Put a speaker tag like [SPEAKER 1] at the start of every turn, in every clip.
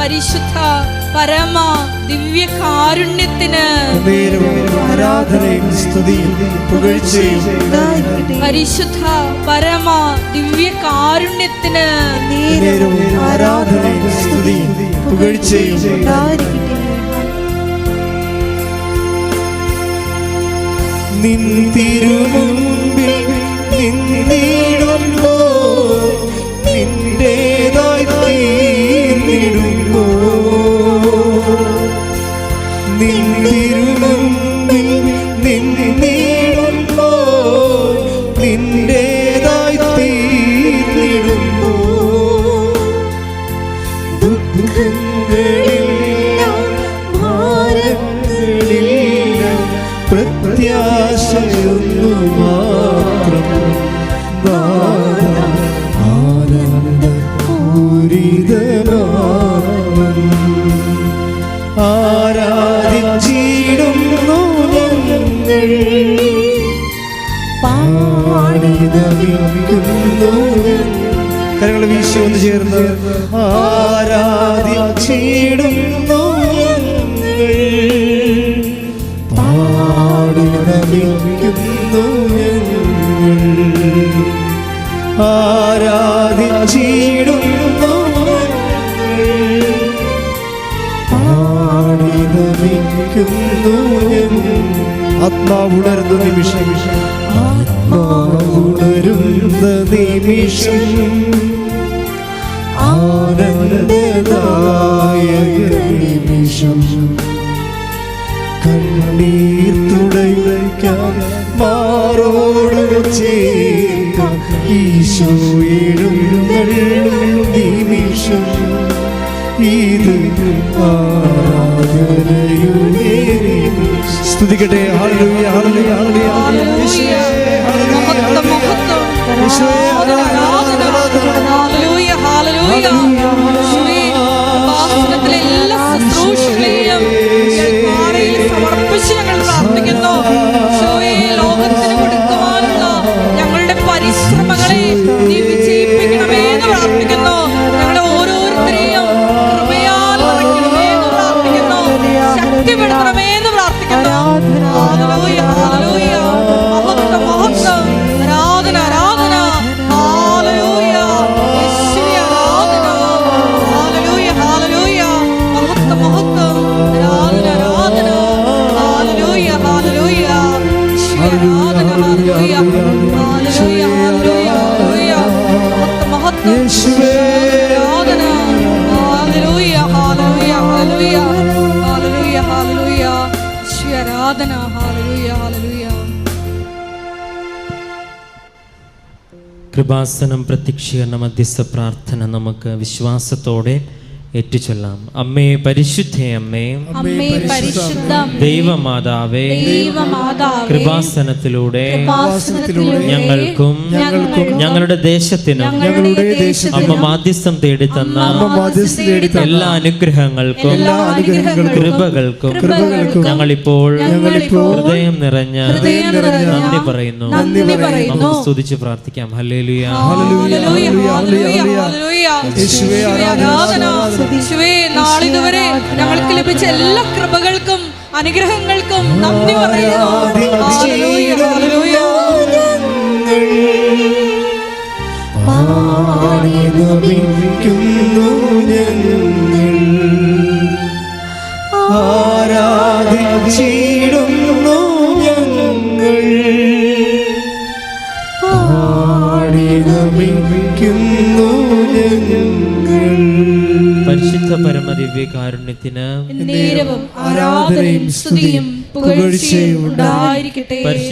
[SPEAKER 1] പരിശുദ്ധ പരമ ദിവ്യ കാരുണ്യത്തിന്
[SPEAKER 2] ആരാധനയും സ്തുതിയും പുകഴ്ചയും
[SPEAKER 1] പരിശുദ്ധ പരമ ദിവ്യ കാരുണ്യത്തിന്
[SPEAKER 2] ആരാധനയും സ്തുതിയും പുകഴ്ചയും നിൻ തിരുമുമ്പിൽ നിന്നിടുമ്പോ ആനന്ദപൂരിതനാമം ആരാധിച്ചിടുന്നു ഞങ്ങൾ. പാടിതമിക്കുന്നു കരങ്ങൾ വീശി ഒന്ന് ചേർന്ന്. ആരാധിച്ചിടുന്നു ഞങ്ങൾ. പാടിതമിക്കുന്നു ഞങ്ങൾ. ആരാധിച്ചിടുന്നു പാടിതമിക്കുന്നു ആത്മാ ആത്മാവുണർന്ന നിമിഷം. ആത്മാവുണരുന്ന നിമിഷം. ആനന്ദദായക നിമിഷം. കണ്ണീർ തുടയ്ക്കാൻ മാറോട് ചേർക്കാം ഈശോ
[SPEAKER 3] കൃപാസനം പ്രത്യക്ഷീകരണ മധ്യസ്ഥ പ്രാർത്ഥന നമുക്ക് വിശ്വാസത്തോടെ ഏറ്റുചൊല്ലാം. അമ്മേ പരിശുദ്ധേ അമ്മേ. ദൈവമാതാവേ. കൃപാസനത്തിലൂടെ
[SPEAKER 1] കൃപാസനത്തിലൂടെ
[SPEAKER 3] ഞങ്ങൾക്കും ഞങ്ങളുടെ ദേശത്തിനും
[SPEAKER 1] ഞങ്ങളുടെ ദേശത്തിനും
[SPEAKER 3] അമ്മ മാധ്യസ്ഥം
[SPEAKER 2] തേടി തന്ന
[SPEAKER 3] എല്ലാ അനുഗ്രഹങ്ങൾക്കും
[SPEAKER 1] എല്ലാ അനുഗ്രഹങ്ങൾക്കും
[SPEAKER 3] കൃപകൾക്കും
[SPEAKER 1] കൃപകൾക്കും
[SPEAKER 3] ഞങ്ങളിപ്പോൾ ഹൃദയം നിറഞ്ഞ
[SPEAKER 1] ഹൃദയം നിറഞ്ഞ
[SPEAKER 3] നന്ദി പറയുന്നു.
[SPEAKER 1] നന്ദി പറയുന്നു.
[SPEAKER 3] നമുക്ക് സ്തുതിച്ച് പ്രാർത്ഥിക്കാം. ഹല്ലേലൂയ.
[SPEAKER 1] ഹല്ലേലൂയ ഹല്ലേലൂയ ഹല്ലേലൂയ യേശുവേ നാളിതുവരെ ഞങ്ങൾക്ക് ലഭിച്ച എല്ലാ കൃപകൾക്കും അനുഗ്രഹങ്ങൾക്കും നന്ദി പറയുന്നു.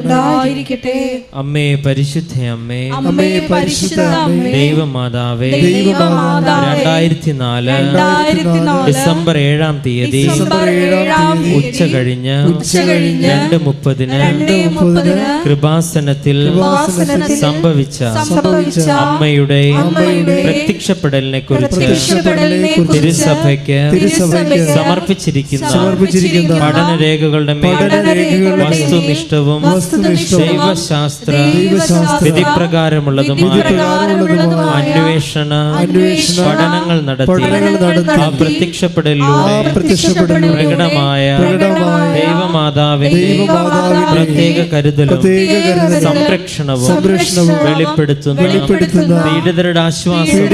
[SPEAKER 1] ഉണ്ടായിരിക്കട്ടെ.
[SPEAKER 3] അമ്മേ പരിശുദ്ധ അമ്മേ.
[SPEAKER 1] അമ്മേ പരിശുദ്ധ
[SPEAKER 3] ദൈവമാതാവേ. രണ്ടായിരത്തി നാല് ഡിസംബർ ഏഴാം തീയതി ഉച്ച കഴിഞ്ഞ് രണ്ട് മുപ്പതിന് കൃപാസനത്തിൽ സംഭവിച്ച അമ്മയുടെ പ്രത്യക്ഷപ്പെടലിനെ കുറിച്ച് തിരുസഭയ്ക്ക് സമർപ്പിച്ചിരിക്കുന്ന പഠനരേഖകളുടെ മേൽ വസ്തുനിഷ്ഠവും
[SPEAKER 1] വസ്തുനിഷ്ഠവും
[SPEAKER 3] ദൈവശാസ്ത്ര വിധിപ്രകാരമുള്ളതുമായ അന്വേഷണ പഠനങ്ങൾ നടത്തി ആ പ്രത്യക്ഷപ്പെടലിലൂടെ പ്രകടമായ ദൈവമാതാവിന്റെ പ്രത്യേക കരുതലും സംരക്ഷണവും വെളിപ്പെടുത്തുന്ന പീഡിതരുടെ ആശ്വാസം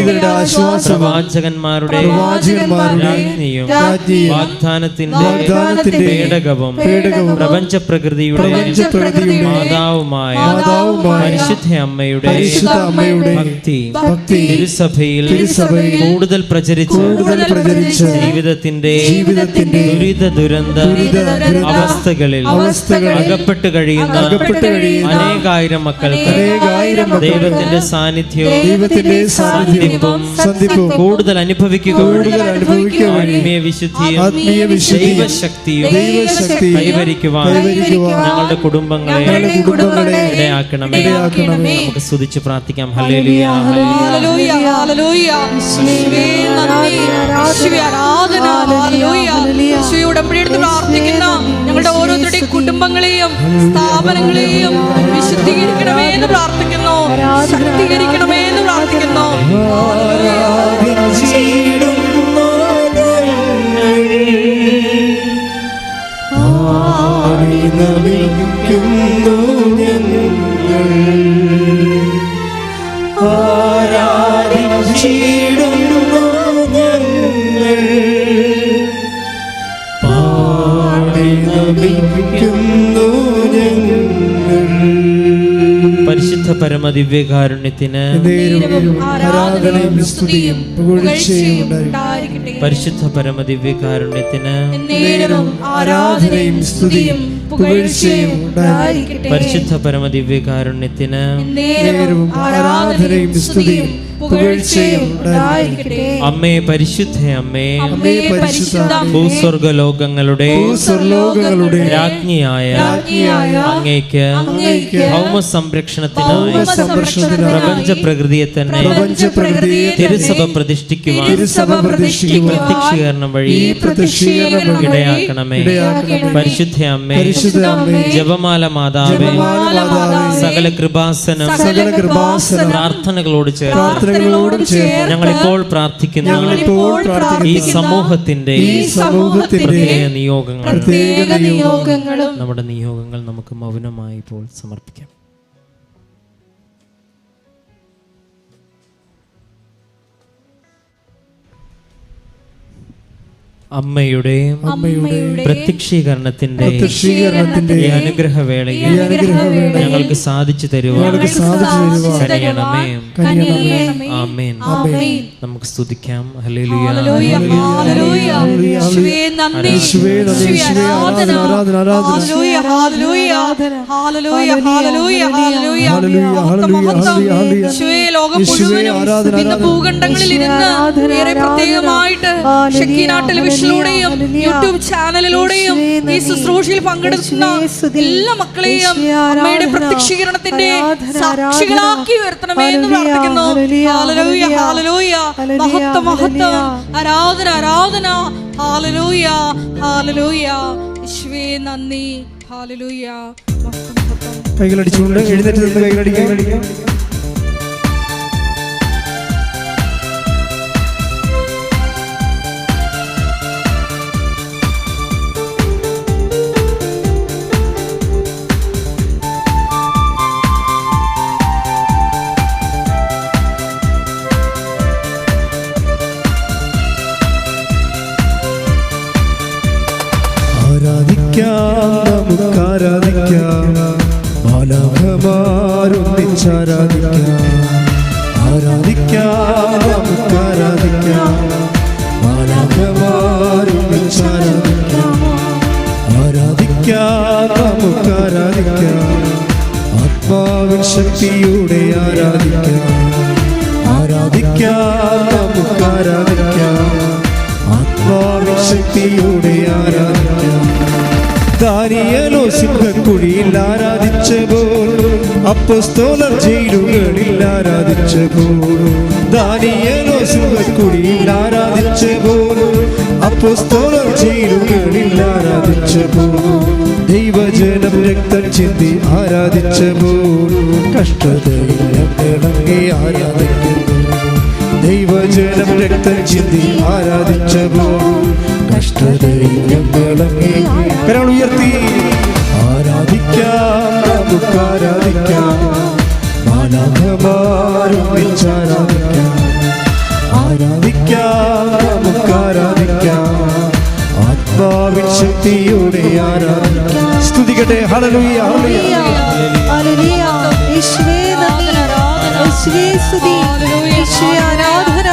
[SPEAKER 3] പ്രവാചകന്മാരുടെ രാജ്ഞിയും വാഗ്ദാനത്തിന്റെ പേടകവും പ്രപഞ്ച പ്രകൃതിയുടെ
[SPEAKER 2] പ്രപഞ്ചപ്രകൃതിയുടെ
[SPEAKER 3] മാതാവുമായ പരിശുദ്ധ അമ്മയുടെ ഭക്തി
[SPEAKER 2] ഭക്തി
[SPEAKER 3] തിരുസഭയിൽ കൂടുതൽ പ്രചരിച്ച്
[SPEAKER 2] പ്രചരിച്ച്
[SPEAKER 3] ജീവിതത്തിന്റെ
[SPEAKER 2] ജീവിതത്തിന്റെ
[SPEAKER 3] ദുരിത ദുരന്ത അവസ്ഥകളിൽ അകപ്പെട്ട് കഴിയുന്ന
[SPEAKER 2] അകപ്പെട്ട് കഴിയുന്ന
[SPEAKER 3] അനേകായിരം മക്കൾക്ക് ദൈവത്തിന്റെ സാന്നിധ്യവും
[SPEAKER 2] ദൈവത്തിന്റെ സാന്നിധ്യവും സന്ധിപ്പും
[SPEAKER 3] കൂടുതൽ അനുഭവിക്കുക
[SPEAKER 2] കൂടുതൽ അനുഭവിക്കുക
[SPEAKER 3] ആത്മീയ വിശുദ്ധിയും
[SPEAKER 2] ആത്മീയ വിശുദ്ധി
[SPEAKER 3] ദൈവശക്തിയും
[SPEAKER 2] ദൈവശക്തി
[SPEAKER 3] കൈവരിക്കുവാൻ ഞങ്ങളുടെ കുടുംബങ്ങളെ
[SPEAKER 2] ഞങ്ങളുടെ കുടുംബങ്ങളെ
[SPEAKER 3] ഇടയാക്കണമേ
[SPEAKER 2] ഇടയാക്കണമേ.
[SPEAKER 3] നമുക്ക് സ്തുതിച്ച് പ്രാർത്ഥിക്കാം. Hallelujah hallelujah.
[SPEAKER 1] ഹല്ലേലൂയ നന്ദി. ആരാധന. ഹല്ലേലൂയ. ഉടമ്പടിയെടുത്ത് പ്രാർത്ഥിക്കുന്ന ഞങ്ങളുടെ ഓരോരുത്തരുടെയും കുടുംബങ്ങളെയും സ്ഥാപനങ്ങളെയും വിശുദ്ധീകരിക്കണമേ എന്ന് പ്രാർത്ഥിക്കുന്നു. ശക്തീകരിക്കണമേ എന്ന് പ്രാർത്ഥിക്കുന്നു.
[SPEAKER 2] നമിക്കുന്നു ഞങ്ങൾ ആരാധിച്ചിടുന്നു ഞങ്ങൾ. പാടി നമിക്കുന്നു ഞങ്ങൾ.
[SPEAKER 3] പരിശുദ്ധ പരമ
[SPEAKER 2] ദിവ്യകാരുണ്യത്തിന് ആരാധനയും സ്തുതിയും പുകഴ്ചയും ഉണ്ടായിരിക്കട്ടെ.
[SPEAKER 1] ഉണ്ടായിരിക്കട്ടെ.
[SPEAKER 3] പരിശുദ്ധ പരമ
[SPEAKER 1] ദിവ്യകാരുണ്യത്തിന് ആരാധനയും സ്തുതിയും പുകഴ്ചയും
[SPEAKER 3] പരിശുദ്ധ പരമദിവ്യകാരുണ്യത്തിന്
[SPEAKER 1] ആരാധനയും സ്തുതിയും.
[SPEAKER 3] അമ്മേ പരിശുദ്ധ അമ്മേ.
[SPEAKER 1] അമ്മേ പരിശുദ്ധ അമ്മേ,
[SPEAKER 3] ഭൂസ്വർഗലോകങ്ങളുടെ
[SPEAKER 2] ഭൂസ്വർലോകങ്ങളുടെ
[SPEAKER 3] രാജ്ഞിയായ അങ്ങേക്ക് ഭൗമ സംരക്ഷണത്തിനായി പ്രപഞ്ച പ്രകൃതിയെ തന്നെ
[SPEAKER 2] പ്രപഞ്ച പ്രകൃതിയെ
[SPEAKER 3] തിരുസഭ പ്രതിഷ്ഠിക്കുവാൻ
[SPEAKER 1] തിരുസഭ
[SPEAKER 3] ഈ
[SPEAKER 1] പ്രതിഷ്ഠിക്കുവാൻ
[SPEAKER 3] പ്രത്യക്ഷീകരണം വഴി ഇടയാക്കണമേ. പരിശുദ്ധ അമ്മേ.
[SPEAKER 2] പരിശുദ്ധ അമ്മേ.
[SPEAKER 3] ജപമാല മാതാവേ.
[SPEAKER 2] ജപമാല മാതാവേ,
[SPEAKER 3] സകല കൃപാസനം
[SPEAKER 2] സകല കൃപാസനം.
[SPEAKER 3] പ്രാർത്ഥനകളോട് ചേർന്ന്
[SPEAKER 2] പ്രാർത്ഥനകളോടും ചേർന്ന്
[SPEAKER 3] ഞങ്ങൾ ഇപ്പോൾ
[SPEAKER 2] പ്രാർത്ഥിക്കുന്നു
[SPEAKER 3] ഈ സമൂഹത്തിന്റെ
[SPEAKER 2] ഈ സമൂഹത്തിന്റെ
[SPEAKER 3] പ്രത്യേക നിയോഗങ്ങൾ
[SPEAKER 1] നിയോഗങ്ങളും
[SPEAKER 3] നമ്മുടെ നിയോഗങ്ങൾ നമുക്ക് മൗനമായി ഇപ്പോൾ സമർപ്പിക്കാം. അമ്മയുടെ
[SPEAKER 2] അമ്മയുടെ
[SPEAKER 3] പ്രത്യക്ഷീകരണത്തിന്റെ
[SPEAKER 2] പ്രത്യക്ഷീകരണത്തിന്റെ
[SPEAKER 3] ഈ അനുഗ്രഹവേളയിൽ ഞങ്ങൾക്ക് സാധിച്ചു തരുവാൻ കനിയണമേ. ആമേൻ.
[SPEAKER 1] ആമേൻ.
[SPEAKER 3] നമുക്ക് സ്തുതിക്കാം.
[SPEAKER 1] ഭൂഖണ്ഡങ്ങളിൽ ഇരുന്ന് പ്രത്യേകമായിട്ട് ഷക്കീന ടെലിവിഷനിലൂടെയും യൂട്യൂബ് ചാനലിലൂടെയും ഈ ശുശ്രൂഷയിൽ പങ്കെടുക്കുന്ന എല്ലാ മക്കളെയും അമ്മയുടെ പ്രത്യക്ഷീകരണത്തിന്റെ സാക്ഷികളാക്കി ഉയർത്തണമേ എന്ന് പ്രാർത്ഥിക്കുന്നു. ഹാലലോയ ഹാലലോയ മഹത്വ മഹത്വം. ആരാധന ആരാധന. ഹാലലോയ ഹാലലോയ യേശുവേ നന്ദി. ഹാലലൂയ
[SPEAKER 2] കൈകളടിച്ചുകൊണ്ട് എഴുന്നേറ്റ് നിന്ന് കൈകളടിക്കാം ആരാധിക്കാം നമുക്ക് ആരാധിക്കാം ബാലകമാരൊന്നിച്ചാരാധിക്കാം ആരാധിക്കാം നമുക്ക് ആരാധിക്കാം ബാലകമാരൊന്നിച്ചാരാധിക്കാം ആരാധിക്കാം നമുക്ക് ആരാധിക്കാം. ആത്മാവിശക്തിയോടെ ആരാധിക്കാം ആരാധിക്കാം. നമുക്ക് ആരാധിക്കാം ആത്മാവിശക്തിയോടെ ആരാധിക്കാം. ദാനിയലോ സിംഹക്കുഴിയിൽ ആരാധിച്ച പോൽ അപ്പസ്തോലർ ജയിലുകളിൽ ആരാധിച്ച പോൽ ദാനിയലോ സിംഹക്കുഴിയിൽ ആരാധിച്ച പോൽ അപ്പസ്തോലർ ജയിലുകളിൽ ആരാധിച്ച പോൽ ദൈവജനം രക്തം ചിന്തി ആരാധിച്ച പോൽ കഷ്ടതയിൽ ആരാധിക്കുന്നു. ദൈവജനം രക്തം ചിന്തി ആരാധിച്ചപ്പോൾ കരങ്ങൾ ഉയർത്തി ആരാധിക്കാം നമുക്ക് ആരാധിക്കാം ആരാധിക്കാം ആരാധിക്കാം നമുക്ക് ആരാധിക്കാം ആത്മാവിൻ ശക്തിയോടെ ആരാധിക്കാം സ്തുതിക്കട്ടെ ഹല്ലേലൂയ ഹല്ലേലൂയ.
[SPEAKER 4] യേശുവേ നന്ദി. യേശുവേ സ്തുതി. യേശുവേ ആരാധന.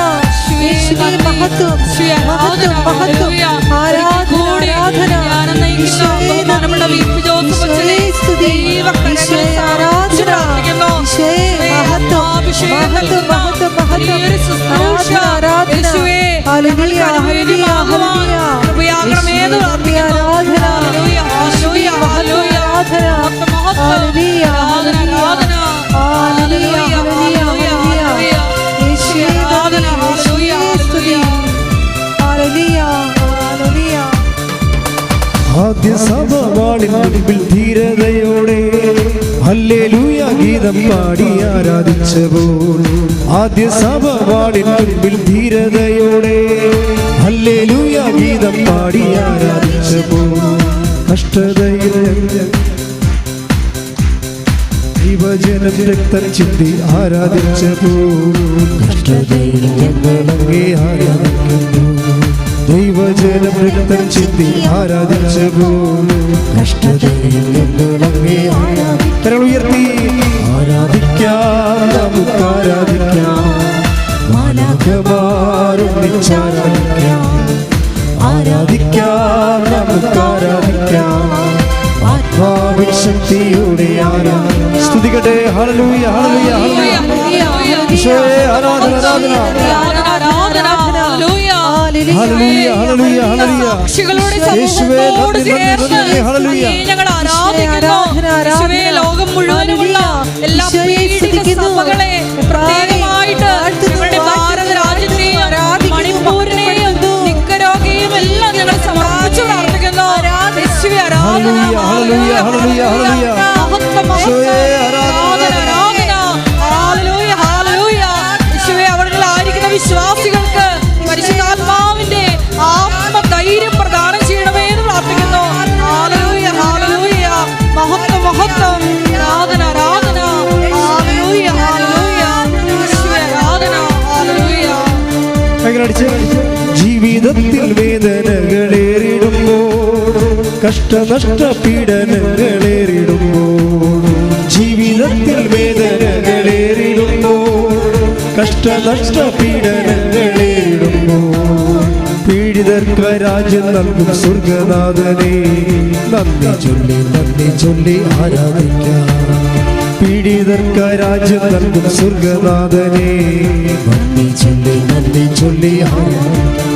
[SPEAKER 4] യേശുവേ മഹത്വം. മഹത്വം, മഹത്വം. ആരാധന, ആരാധന. ആരാധന. ആരാധന, ആരാധന. ആരാധന.
[SPEAKER 2] സഭവാളിൻ മുൻപിൽ ധീരതയോടെ ഹല്ലേലൂയ ഗീതം പാടി ആരാധിച്ചപ്പോൾ ആദ്യ സഭവാളിൻ മുൻപിൽ ധീരതയോടെ ഹല്ലേലൂയ ഗീതം പാടി ആരാധിച്ചപ്പോൾ കഷ്ടതയിൽ ദൈവജനം ചിന്തി ആരാധിച്ചപ്പോൾ കഷ്ടതയിൽ ഞങ്ങളങ്ങേ ആരാധിക്കുന്നു രക്തം ചിന്തി ആരാധിച്ചപ്പോൾ കഷ്ടതയിൽ ഞങ്ങളങ്ങേ ഉയർത്തി ആരാധിക്കാം നമുക്ക് ആരാധിക്കാം മാനവമാരൊന്നിച്ചാരാധിക്കാം ആരാധിക്കാം നമുക്ക് ആരാധിക്കാം ആത്മാവിൻ ശക്തിയോടെ ആരാധിക്കാം സ്തുതിക്കട്ടെ. ഹല്ലേലൂയ ഹല്ലേലൂയ ഹല്ലേലൂയ. ആരാധന ആരാധന
[SPEAKER 1] ആരാധന, ആരാധന, സാക്ഷികളുടെ സമൂഹത്തോട് ചേർന്ന്
[SPEAKER 2] നന്ദി, ഹല്ലേലൂയ.
[SPEAKER 1] അങ്ങയെ ഞങ്ങൾ ആരാധിക്കുന്നു ലോകം മുഴുവനുമുള്ള. എല്ലാ. സഭകളെ പ്രത്യേകമായിട്ട് ഞങ്ങളുടെ ഭാരത രാജ്യത്തെയും
[SPEAKER 4] ആരാധിക്കുന്നു,
[SPEAKER 1] മണിപ്പൂരിനെയും നിക്കരോഗയും എല്ലാം ഞങ്ങൾ സമർപ്പിച്ചു പ്രാർത്ഥിക്കുന്നു. യേശുവേ, ആരാധന,
[SPEAKER 2] ഹല്ലേലൂയ, കഷ്ടനഷ്ട പീഡനങ്ങളേറിടുമ്പോൾ ജീവിതത്തിൽ വേദനകളേറിടുമ്പോൾ കഷ്ടനഷ്ട പീഡനങ്ങളേറിടുമ്പോൾ പീഡിതർക്ക് രാജ്യം നൽകും സ്വർഗനാഥനെ നന്ദി ചൊല്ലി നന്ദി ചൊല്ലി ആരാധിക്കാം. പീഡിതർക്ക് രാജ്യം നൽകും സ്വർഗനാഥനെ നന്ദി ചൊല്ലി നന്ദി ചൊല്ലി ആരാധിക്കാം.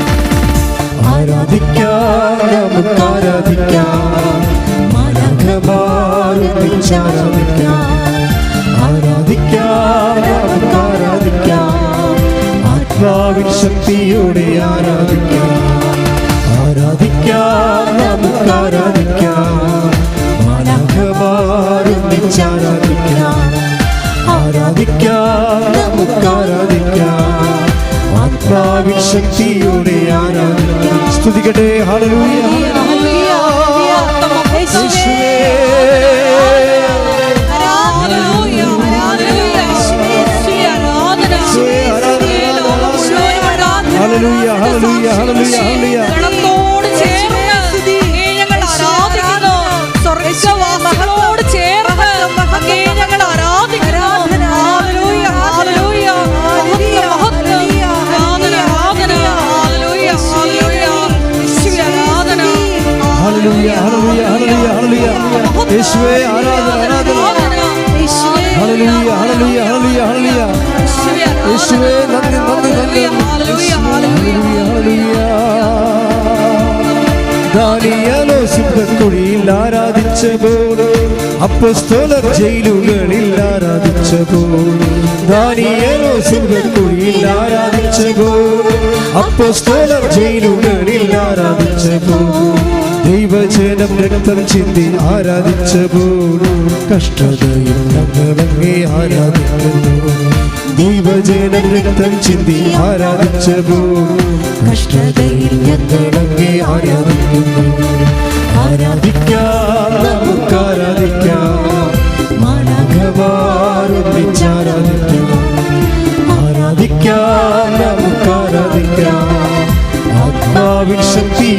[SPEAKER 2] ആരാധിക്കാം നമുക്ക് ആരാധിക്കാം ശക്തിയോടെ ആരാധിക്കാം ആരാധിക്കാം ആരാധിക്കാം ആരാധിക്കാം ആരാധിക്കാം ശക്തിയോടെ സ്തുതിക്കട്ടെ. ഹല്ലേലൂയ
[SPEAKER 4] ഹല്ലേലൂയ, ഹല്ലേലൂയ.
[SPEAKER 1] ഹല്ലേലൂയ, യേശുവേ
[SPEAKER 2] നന്ദി നന്ദി ദാനിയേലോ സിംഹക്കുഴിയിൽ ആരാധിച്ചപ്പോൾ അപ്പസ്തോലർ ജയിലുകളിൽ പോലെ ദാനിയേലോ സിംഹക്കുഴിയിൽ ആരാധിച്ചപ്പോൾ അപ്പസ്തോലർ ജയിലുകളിൽ ആരാധിച്ചപ്പോൾ ദൈവജനം രക്തം ചിന്തി ആരാധിച്ചപ്പോൾ കഷ്ടതയിൽ ഞങ്ങളങ്ങേ ആരാധിക്കുന്നു. ദൈവജനം രക്തം ചിന്തി ആരാധിച്ചപ്പോൾ കഷ്ടതയിൽ ആരാധിക്കുന്നു. ആരാധിക്കാം നമുക്ക് ആരാധിക്കാം മാനവമാരൊന്നിച്ചാരാധിക്കാം ആരാധിക്കാം നമുക്ക് ആരാധിക്കാം ആത്മാവിൽ ശക്തി